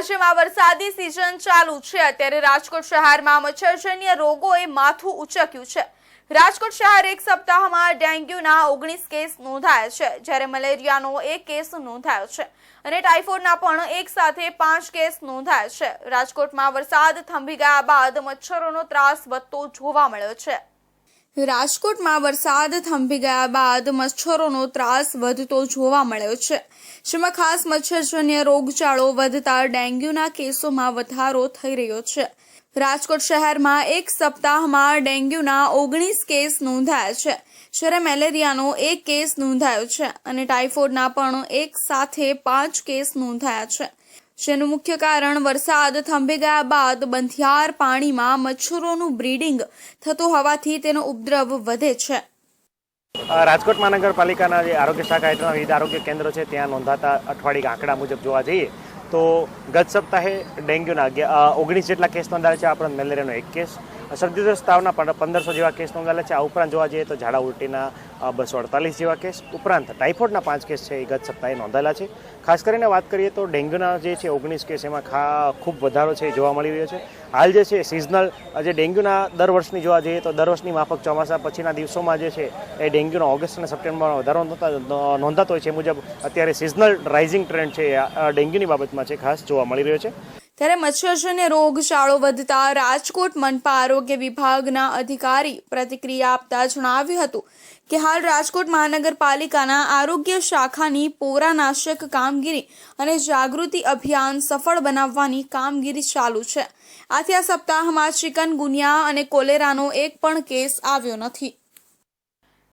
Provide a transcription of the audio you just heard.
રાજ્યમાં વરસાદી સિઝન ચાલુ છે. ત્યારે રાજકોટ શહેરમાં મચ્છરજન્ય રોગોએ માથું ઉચક્યું છે. રાજકોટ શહેર એક સપ્તાહમાં ડેન્ગ્યુના ઓગણીસ કેસ નોંધાયા છે, જ્યારે મલેરિયાનો એક કેસ નોંધાયો છે અને ટાઇફોઇડના પણ એક સાથે પાંચ કેસ નોંધાયા છે. રાજકોટમાં વરસાદ થંભી ગયા બાદ મચ્છરોનો ત્રાસ વધતો જોવા મળ્યો છે. રાજકોટમાં વરસાદ થંભી ગયા બાદ મચ્છરોનો ત્રાસ વધતો જોવા મળ્યો છે. જેમાં ખાસ મચ્છરજન્ય રોગચાળો વધતા ડેન્ગ્યુના કેસોમાં વધારો થઈ રહ્યો છે. રાજકોટ શહેરમાં એક સપ્તાહમાં ડેન્ગ્યુના ઓગણીસ કેસ નોંધાયા છે. જ્યારે મેલેરિયાનો એક કેસ નોંધાયો છે અને ટાઇફોઇડના પણ એક સાથે પાંચ કેસ નોંધાયા છે. જેનું મુખ્ય કારણ વરસાદ, થંભી ગયા બાદ બંધિયાર પાણીમાં મચ્છરોનું બ્રીડિંગ થતું હોવાથી તેનો ઉપદ્રવ વધે છે. રાજકોટ મહાનગરપાલિકાના જે આરોગ્ય શાખા હેઠળના વિવિધ આરોગ્ય કેન્દ્રો છે, ત્યાં નોંધાતા અઠવાડિયા આંકડા મુજબ જોવા જઈએ તો ગત સપ્તાહે ડેન્ગ્યુના ઓગણીસ જેટલા કેસ નોંધાયા છે આપણા મેલેરિયાનો એક કેસ. ઉધરસ તાવના પંદરસો જેવા કેસ નોંધાયેલા છે. આ ઉપરાંત જોવા જઈએ તો ઝાડા ઉલટીના બસો અડતાલીસ જેવા કેસ. ઉપરાંત ટાઇફોઇડના પાંચ કેસ છે, એ ગત સપ્તાહે નોંધાયેલા છે. ખાસ કરીને વાત કરીએ તો ડેન્ગ્યુના જે છે, ઓગણીસ કેસ એમાં ખા, ખૂબ વધારો છે, એ જોવા મળી રહ્યો છે. હાલ જે છે, સિઝનલ જે ડેન્ગ્યુના દર વર્ષની જોવા જઈએ તો દર વર્ષની માફક ચોમાસા પછીના દિવસોમાં જે છે, એ ડેન્ગ્યુનો ઓગસ્ટ અને સપ્ટેમ્બરમાં વધારો નોંધતા- હોય છે. મુજબ અત્યારે સિઝનલ રાઇઝિંગ ટ્રેન્ડ છે ડેન્ગ્યુની બાબતમાં છે, ખાસ જોવા મળી રહ્યો છે. ત્યારે મચ્છરજન્ય રોગચાળો વધતા રાજકોટ મનપા આરોગ્ય વિભાગના અધિકારી પ્રતિક્રિયા આપતા જણાવ્યું હતું કે હાલ રાજકોટ મહાનગરપાલિકાના આરોગ્ય શાખાની પોરાનાશક કામગીરી અને જાગૃતિ અભિયાન સફળ બનાવવાની કામગીરી ચાલુ છે. આથી આ સપ્તાહમાં ચિકન ગુનિયા અને કોલેરાનો એક પણ કેસ આવ્યો નથી.